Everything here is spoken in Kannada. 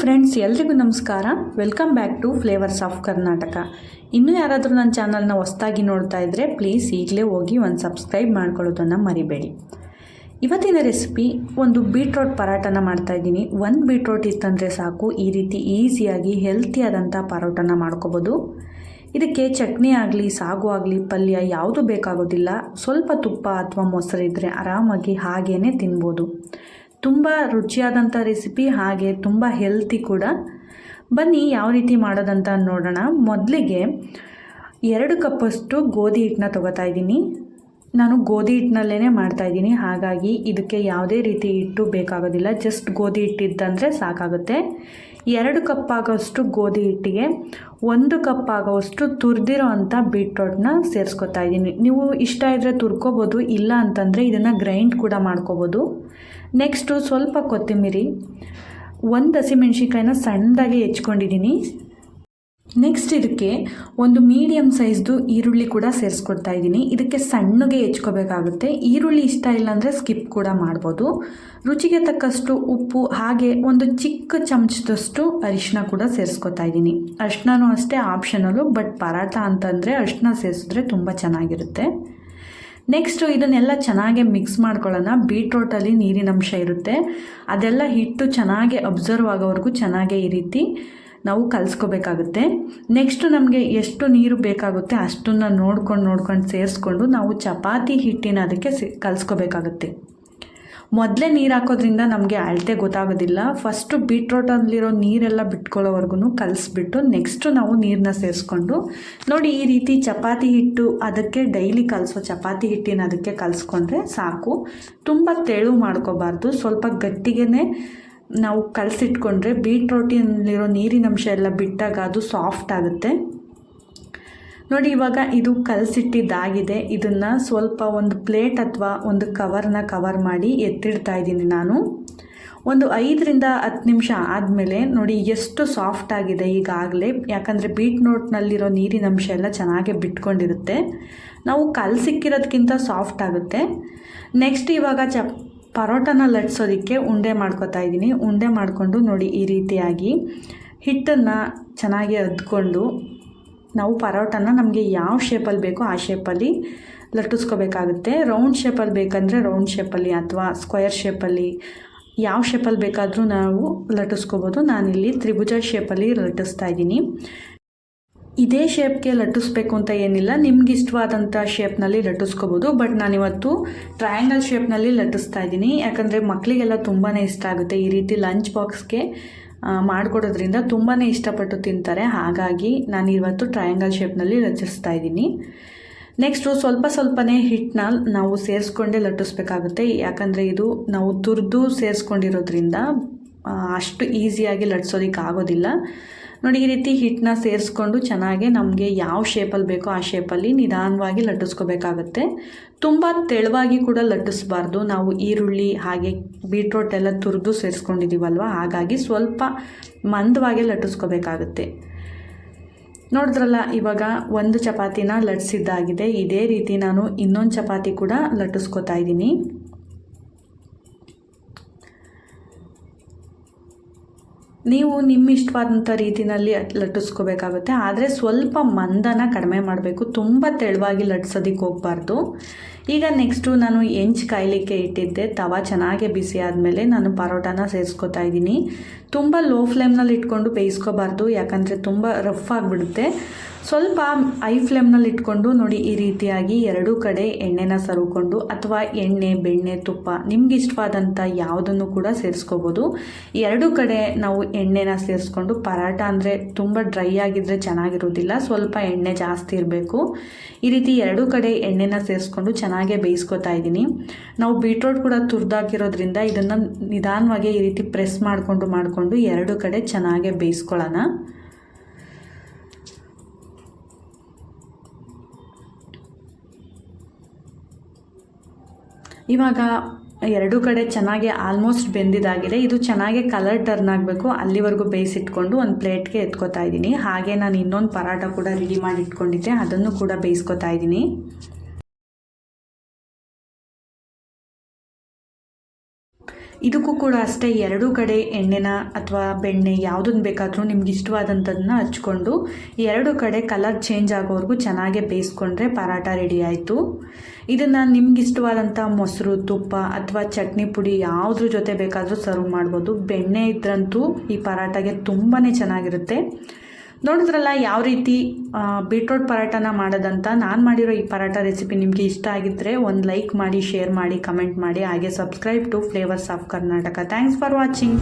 ಫ್ರೆಂಡ್ಸ್ ಎಲ್ರಿಗೂ ನಮಸ್ಕಾರ. Welcome back to flavours of Karnataka ಇನ್ನೂ ಯಾರಾದರೂ ನನ್ನ ಚಾನಲ್ನ ಹೊಸ್ದಾಗಿ ನೋಡ್ತಾ ಇದ್ದರೆ ಪ್ಲೀಸ್ ಈಗಲೇ ಹೋಗಿ ಒಂದು ಸಬ್ಸ್ಕ್ರೈಬ್ ಮಾಡ್ಕೊಳ್ಳೋದನ್ನು ಮರಿಬೇಡಿ. ಇವತ್ತಿನ ರೆಸಿಪಿ ಒಂದು ಬೀಟ್ರೋಟ್ ಮಾಡ್ತಾ ಮಾಡ್ತಾಯಿದ್ದೀನಿ ಒಂದು ಬೀಟ್ರೋಟ್ ಇತ್ತಂದರೆ ಸಾಕು, ಈ ರೀತಿ ಈಸಿಯಾಗಿ ಹೆಲ್ತಿಯಾದಂಥ ಪರೋಟನ ಮಾಡ್ಕೋಬೋದು. ಇದಕ್ಕೆ ಚಟ್ನಿ ಆಗಲಿ, ಸಾಗು ಆಗಲಿ, ಪಲ್ಯ ಯಾವುದು ಬೇಕಾಗೋದಿಲ್ಲ. ಸ್ವಲ್ಪ ತುಪ್ಪ ಅಥವಾ ಮೊಸರಿದ್ದರೆ ಆರಾಮಾಗಿ ಹಾಗೇ ತಿನ್ಬೋದು. ತುಂಬ ರುಚಿಯಾದಂಥ ರೆಸಿಪಿ ಹಾಗೆ ತುಂಬ ಹೆಲ್ತಿ ಕೂಡ. ಬನ್ನಿ ಯಾವ ರೀತಿ ಮಾಡೋದಂತ ನೋಡೋಣ. ಮೊದಲಿಗೆ ಎರಡು ಕಪ್ಪಷ್ಟು ಗೋಧಿ ಹಿಟ್ಟನ್ನ ತೊಗೋತಾ ಇದ್ದೀನಿ. ನಾನು ಗೋಧಿ ಹಿಟ್ಟಿನಲ್ಲೇ ಮಾಡ್ತಾಯಿದ್ದೀನಿ ಹಾಗಾಗಿ ಇದಕ್ಕೆ ಯಾವುದೇ ರೀತಿ ಹಿಟ್ಟು ಬೇಕಾಗೋದಿಲ್ಲ. ಜಸ್ಟ್ ಗೋಧಿ ಹಿಟ್ಟಿದ್ದಂದರೆ ಸಾಕಾಗುತ್ತೆ. ಎರಡು ಕಪ್ ಆಗೋಷ್ಟು ಗೋಧಿ ಹಿಟ್ಟಿಗೆ, ಒಂದು ಕಪ್ ಆಗೋವಷ್ಟು ತುರಿದಿರೋ ಅಂಥ ಬೀಟ್ರೋಟ್ನ ಸೇರಿಸ್ಕೊತಾ ಇದ್ದೀನಿ. ನೀವು ಇಷ್ಟ ಇದ್ದರೆ ತುರ್ಕೋಬೋದು, ಇಲ್ಲ ಅಂತಂದರೆ ಇದನ್ನು ಗ್ರೈಂಡ್ ಕೂಡ ಮಾಡ್ಕೋಬೋದು. ನೆಕ್ಸ್ಟು ಸ್ವಲ್ಪ ಕೊತ್ತಂಬರಿ ಒಂದು ಹಸಿಮೆಣ್ಸಿನ್ಕಾಯಿನ ಸಣ್ಣದಾಗಿ ಹೆಚ್ಕೊಂಡಿದ್ದೀನಿ. ನೆಕ್ಸ್ಟ್ ಇದಕ್ಕೆ ಒಂದು ಮೀಡಿಯಮ್ ಸೈಜ್ದು ಈರುಳ್ಳಿ ಕೂಡ ಸೇರಿಸ್ಕೊಡ್ತಾ ಇದ್ದೀನಿ. ಇದಕ್ಕೆ ಸಣ್ಣಗೆ ಹೆಚ್ಕೋಬೇಕಾಗುತ್ತೆ. ಈರುಳ್ಳಿ ಇಷ್ಟ ಇಲ್ಲಾಂದರೆ ಸ್ಕಿಪ್ ಕೂಡ ಮಾಡ್ಬೋದು. ರುಚಿಗೆ ತಕ್ಕಷ್ಟು ಉಪ್ಪು, ಹಾಗೆ ಒಂದು ಚಿಕ್ಕ ಚಮಚದಷ್ಟು ಅರಿಶಿನ ಕೂಡ ಸೇರಿಸ್ಕೊತಾ ಇದ್ದೀನಿ. ಅರಿಶಿನೂ ಅಷ್ಟೇ ಆಪ್ಷನಲ್ಲು ಬಟ್ ಪರಾಟ ಅಂತಂದರೆ ಅರಿಶಿನ ಸೇರಿಸಿದ್ರೆ ತುಂಬ ಚೆನ್ನಾಗಿರುತ್ತೆ. ನೆಕ್ಸ್ಟು ಇದನ್ನೆಲ್ಲ ಚೆನ್ನಾಗಿ ಮಿಕ್ಸ್ ಮಾಡ್ಕೊಳ್ಳೋಣ. ಬೀಟ್ರೋಟಲ್ಲಿ ನೀರಿನಂಶ ಇರುತ್ತೆ. ಅದೆಲ್ಲ ಹಿಟ್ಟು ಚೆನ್ನಾಗಿ ಅಬ್ಸರ್ವ್ ಆಗೋವರೆಗೂ ಚೆನ್ನಾಗೇ ಈ ರೀತಿ ನಾವು ಕಲಿಸ್ಕೋಬೇಕಾಗುತ್ತೆ. ನೆಕ್ಸ್ಟು ನಮಗೆ ಎಷ್ಟು ನೀರು ಬೇಕಾಗುತ್ತೆ ಅಷ್ಟನ್ನು ನೋಡ್ಕೊಂಡು ನೋಡ್ಕೊಂಡು ಸೇರಿಸ್ಕೊಂಡು ನಾವು ಚಪಾತಿ ಹಿಟ್ಟಿನ ಅದಕ್ಕೆ ಸಿ, ಕಲಿಸ್ಕೋಬೇಕಾಗುತ್ತೆ. ಮೊದಲೇ ನೀರು ಹಾಕೋದ್ರಿಂದ ನಮಗೆ ಅಳತೆ ಗೊತ್ತಾಗೋದಿಲ್ಲ. ಫಸ್ಟು ಬೀಟ್ರೋಟಲ್ಲಿರೋ ನೀರೆಲ್ಲ ಬಿಟ್ಕೊಳ್ಳೋವರೆಗೂ ಕಲಿಸ್ಬಿಟ್ಟು ನೆಕ್ಸ್ಟು ನಾವು ನೀರನ್ನ ಸೇರಿಸ್ಕೊಂಡು, ನೋಡಿ ಈ ರೀತಿ ಚಪಾತಿ ಹಿಟ್ಟು ಅದಕ್ಕೆ ಡೈಲಿ ಕಲಿಸೋ ಚಪಾತಿ ಹಿಟ್ಟಿನ ಅದಕ್ಕೆ ಕಲಿಸ್ಕೊಂಡ್ರೆ ಸಾಕು. ತುಂಬ ತೆಳು ಮಾಡ್ಕೋಬಾರ್ದು. ಸ್ವಲ್ಪ ಗಟ್ಟಿಗೆ ನಾವು ಕಲಸಿಟ್ಕೊಂಡ್ರೆ ಬೀಟ್ರೋಟಿನಲ್ಲಿರೋ ನೀರಿನಂಶ ಎಲ್ಲ ಬಿಟ್ಟಾಗ ಅದು ಸಾಫ್ಟ್ ಆಗುತ್ತೆ. ನೋಡಿ ಇವಾಗ ಇದು ಕಲಸಿಟ್ಟಿದ್ದಾಗಿದೆ. ಇದನ್ನು ಸ್ವಲ್ಪ ಒಂದು ಪ್ಲೇಟ್ ಅಥವಾ ಒಂದು ಕವರ್ನ ಕವರ್ ಮಾಡಿ ಎತ್ತಿಡ್ತಾ ಇದ್ದೀನಿ ನಾನು. ಒಂದು ಐದರಿಂದ ಹತ್ತು ನಿಮಿಷ ಆದಮೇಲೆ ನೋಡಿ ಎಷ್ಟು ಸಾಫ್ಟ್ ಆಗಿದೆ ಈಗಾಗಲೇ. ಯಾಕಂದರೆ ಬೀಟ್ ನೋಟ್ನಲ್ಲಿರೋ ನೀರಿನಂಶ ಎಲ್ಲ ಚೆನ್ನಾಗೆ ಬಿಟ್ಕೊಂಡಿರುತ್ತೆ. ನಾವು ಕಲಸಿಕ್ಕಿರೋದಕ್ಕಿಂತ ಸಾಫ್ಟ್ ಆಗುತ್ತೆ. ನೆಕ್ಸ್ಟ್ ಇವಾಗ ಚಪ್ ಪರೋಟನ ಲಟ್ಸೋದಕ್ಕೆ ಉಂಡೆ ಮಾಡ್ಕೊತಾ ಇದ್ದೀನಿ. ಉಂಡೆ ಮಾಡಿಕೊಂಡು ನೋಡಿ ಈ ರೀತಿಯಾಗಿ ಹಿಟ್ಟನ್ನು ಚೆನ್ನಾಗಿ ಅದ್ಕೊಂಡು ನಾವು ಪರೋಟನ ನಮಗೆ ಯಾವ ಶೇಪಲ್ಲಿ ಬೇಕೋ ಆ ಶೇಪಲ್ಲಿ ಲಟ್ಟಿಸ್ಕೋಬೇಕಾಗುತ್ತೆ. ರೌಂಡ್ ಶೇಪಲ್ಲಿ ಬೇಕಂದರೆ ರೌಂಡ್ ಶೇಪಲ್ಲಿ ಅಥವಾ ಸ್ಕ್ವಯರ್ ಶೇಪಲ್ಲಿ ಯಾವ ಶೇಪಲ್ಲಿ ಬೇಕಾದರೂ ನಾವು ಲಟ್ಟಿಸ್ಕೋಬೋದು. ನಾನಿಲ್ಲಿ ತ್ರಿಭುಜ ಶೇಪಲ್ಲಿ ಲಟ್ಟಿಸ್ತಾ ಇದ್ದೀನಿ. ಇದೇ ಶೇಪ್ಗೆ ಲಟ್ಟಿಸ್ಬೇಕು ಅಂತ ಏನಿಲ್ಲ. ನಿಮ್ಗೆ ಇಷ್ಟವಾದಂಥ ಶೇಪ್ನಲ್ಲಿ ಲಟ್ಟಿಸ್ಕೋಬೋದು. ಬಟ್ ನಾನಿವತ್ತು ಟ್ರಯಾಂಗಲ್ ಶೇಪ್ನಲ್ಲಿ ಲಟ್ಟಿಸ್ತಾ ಇದ್ದೀನಿ. ಯಾಕಂದರೆ ಮಕ್ಕಳಿಗೆಲ್ಲ ತುಂಬಾ ಇಷ್ಟ ಆಗುತ್ತೆ ಈ ರೀತಿ ಲಂಚ್ ಬಾಕ್ಸ್ಗೆ ಮಾಡಿಕೊಡೋದ್ರಿಂದ ತುಂಬಾ ಇಷ್ಟಪಟ್ಟು ತಿಂತಾರೆ. ಹಾಗಾಗಿ ನಾನು ಇವತ್ತು ಟ್ರಯಾಂಗಲ್ ಶೇಪ್ನಲ್ಲಿ ಲಟ್ಟಿಸ್ತಾ ಇದ್ದೀನಿ. ನೆಕ್ಸ್ಟು ಸ್ವಲ್ಪ ಸ್ವಲ್ಪನೇ ಹಿಟ್ಟನ್ನ ನಾವು ಸೇರಿಸ್ಕೊಂಡೇ ಲಟ್ಟಿಸ್ಬೇಕಾಗುತ್ತೆ. ಯಾಕಂದರೆ ಇದು ನಾವು ತುರಿದು ಸೇರಿಸ್ಕೊಂಡಿರೋದ್ರಿಂದ ಅಷ್ಟು ಈಸಿಯಾಗಿ ಲಟ್ಸೋದಕ್ಕೆ ಆಗೋದಿಲ್ಲ. ನೋಡಿ, ಈ ರೀತಿ ಹಿಟ್ಟನ್ನ ಸೇರಿಸ್ಕೊಂಡು ಚೆನ್ನಾಗಿ ನಮಗೆ ಯಾವ ಶೇಪಲ್ಲಿ ಬೇಕೋ ಆ ಶೇಪಲ್ಲಿ ನಿಧಾನವಾಗಿ ಲಟ್ಟಿಸ್ಕೋಬೇಕಾಗತ್ತೆ. ತುಂಬ ತೆಳುವಾಗಿ ಕೂಡ ಲಟ್ಟಿಸ್ಬಾರ್ದು. ನಾವು ಈರುಳ್ಳಿ, ಹಾಗೆ ಬೀಟ್ರೋಟ್ ಎಲ್ಲ ತುರಿದು ಸೇರಿಸ್ಕೊಂಡಿದ್ದೀವಲ್ವ ಹಾಗಾಗಿ ಸ್ವಲ್ಪ ಮಂದವಾಗಿ ಲಟ್ಟಿಸ್ಕೋಬೇಕಾಗುತ್ತೆ. ನೋಡಿದ್ರಲ್ಲ, ಇವಾಗ ಒಂದು ಚಪಾತಿನ ಲಟ್ಸಿದ್ದಾಗಿದೆ. ಇದೇ ರೀತಿ ನಾನು ಇನ್ನೊಂದು ಚಪಾತಿ ಕೂಡ ಲಟ್ಟಿಸ್ಕೋತಾ ಇದ್ದೀನಿ. ನೀವು ನಿಮ್ಮ ಇಷ್ಟವಾದಂಥ ರೀತಿಯಲ್ಲಿ ಲಟ್ಟಿಸ್ಕೋಬೇಕಾಗುತ್ತೆ. ಆದರೆ ಸ್ವಲ್ಪ ಮಂದನ ಕಡಿಮೆ ಮಾಡಬೇಕು. ತುಂಬ ತೆಳುವಾಗಿ ಲಟ್ಸೋದಕ್ಕೆ ಹೋಗಬಾರ್ದು. ಈಗ ನೆಕ್ಸ್ಟು ನಾನು ಎಂಚು ಕಾಯಲಿಕ್ಕೆ ಇಟ್ಟಿದ್ದೆ. ತವ ಚೆನ್ನಾಗಿ ಬಿಸಿ ಆದಮೇಲೆ ನಾನು ಪರೋಟಾನ ಸೇರಿಸ್ಕೊತಾ ಇದ್ದೀನಿ. ತುಂಬ ಲೋ ಫ್ಲೇಮ್ನಲ್ಲಿ ಇಟ್ಕೊಂಡು ಬೇಯಿಸ್ಕೋಬಾರ್ದು, ಯಾಕಂದರೆ ತುಂಬ ರಫ್ ಆಗಿಬಿಡುತ್ತೆ. ಸ್ವಲ್ಪ ಐ ಫ್ಲೇಮ್ನಲ್ಲಿ ಇಟ್ಕೊಂಡು ನೋಡಿ ಈ ರೀತಿಯಾಗಿ ಎರಡೂ ಕಡೆ ಎಣ್ಣೆನ ಸರುಕೊಂಡು ಅಥವಾ ಎಣ್ಣೆ, ಬೆಣ್ಣೆ, ತುಪ್ಪ ನಿಮ್ಗೆ ಇಷ್ಟವಾದಂಥ ಯಾವುದನ್ನು ಕೂಡ ಸೇರಿಸ್ಕೋಬೋದು. ಎರಡೂ ಕಡೆ ನಾವು ಎಣ್ಣೆನ ಸೇರಿಸ್ಕೊಂಡು ಪರಾಟ ಅಂದರೆ ತುಂಬ ಡ್ರೈ ಆಗಿದ್ದರೆ ಚೆನ್ನಾಗಿರೋದಿಲ್ಲ ಸ್ವಲ್ಪ ಎಣ್ಣೆ ಜಾಸ್ತಿ ಇರಬೇಕು. ಈ ರೀತಿ ಎರಡೂ ಕಡೆ ಎಣ್ಣೆನ ಸೇರಿಸ್ಕೊಂಡು ಚೆನ್ನಾಗೇ ಬೇಯಿಸ್ಕೊತಾ ಇದ್ದೀನಿ. ನಾವು ಬೀಟ್ರೋಟ್ ಕೂಡ ತುರಿದಾಕಿರೋದ್ರಿಂದ ಇದನ್ನು ನಿಧಾನವಾಗಿ ಈ ರೀತಿ ಪ್ರೆಸ್ ಮಾಡಿಕೊಂಡು ಮಾಡಿಕೊಂಡು ಎರಡು ಕಡೆ ಚೆನ್ನಾಗೇ ಬೇಯಿಸ್ಕೊಳ್ಳೋಣ. ಇವಾಗ ಎರಡೂ ಕಡೆ ಚೆನ್ನಾಗಿ ಆಲ್ಮೋಸ್ಟ್ ಬೆಂದಿದ್ದಾಗಿದೆ ಇದು ಚೆನ್ನಾಗಿ ಕಲರ್ ಟರ್ನ್ ಆಗಬೇಕು. ಅಲ್ಲಿವರೆಗೂ ಬೇಯಿಸಿಟ್ಕೊಂಡು ಒಂದು ಪ್ಲೇಟ್ಗೆ ಎತ್ಕೋತಾ ಇದ್ದೀನಿ. ಹಾಗೆ ನಾನು ಇನ್ನೊಂದು ಪರಾಟ ಕೂಡ ರೆಡಿ ಮಾಡಿ ಇಟ್ಕೊಂಡಿದ್ದೆ ಅದನ್ನು ಕೂಡ ಬೇಯಿಸ್ಕೊತಾ ಇದ್ದೀನಿ. ಇದಕ್ಕೂ ಕೂಡ ಅಷ್ಟೇ ಎರಡೂ ಕಡೆ ಎಣ್ಣೆನ ಅಥವಾ ಬೆಣ್ಣೆ ಯಾವುದನ್ನು ಬೇಕಾದರೂ ನಿಮ್ಗೆ ಇಷ್ಟವಾದಂಥದ್ದನ್ನ ಹಚ್ಕೊಂಡು ಎರಡು ಕಡೆ ಕಲರ್ ಚೇಂಜ್ ಆಗೋವರೆಗೂ ಚೆನ್ನಾಗೇ ಬೇಯಿಸ್ಕೊಂಡ್ರೆ ಪರಾಟ ರೆಡಿ ಆಯಿತು. ಇದನ್ನು ನಿಮ್ಗೆ ಇಷ್ಟವಾದಂಥ ಮೊಸರು, ತುಪ್ಪ ಅಥವಾ ಚಟ್ನಿ ಪುಡಿ ಯಾವುದ್ರ ಜೊತೆ ಬೇಕಾದರೂ ಸರ್ವ್ ಮಾಡ್ಬೋದು. ಬೆಣ್ಣೆ ಇದ್ರಂತೂ ಈ ಪರಾಟಗೆ ತುಂಬಾ ಚೆನ್ನಾಗಿರುತ್ತೆ. ನೋಡಿದ್ರಲ್ಲ ಯಾವ ರೀತಿ ಬೀಟ್ರೋಟ್ ಪರಾಟನ ಮಾಡೋದಂತ? ನಾನು ಮಾಡಿರೋ ಈ ಪರಾಟ ರೆಸಿಪಿ ನಿಮಗೆ ಇಷ್ಟ ಆಗಿದ್ದರೆ ಒಂದು ಲೈಕ್ ಮಾಡಿ ಶೇರ್ ಮಾಡಿ ಕಮೆಂಟ್ ಮಾಡಿ, ಹಾಗೆ subscribe to flavours of Karnataka thanks for watching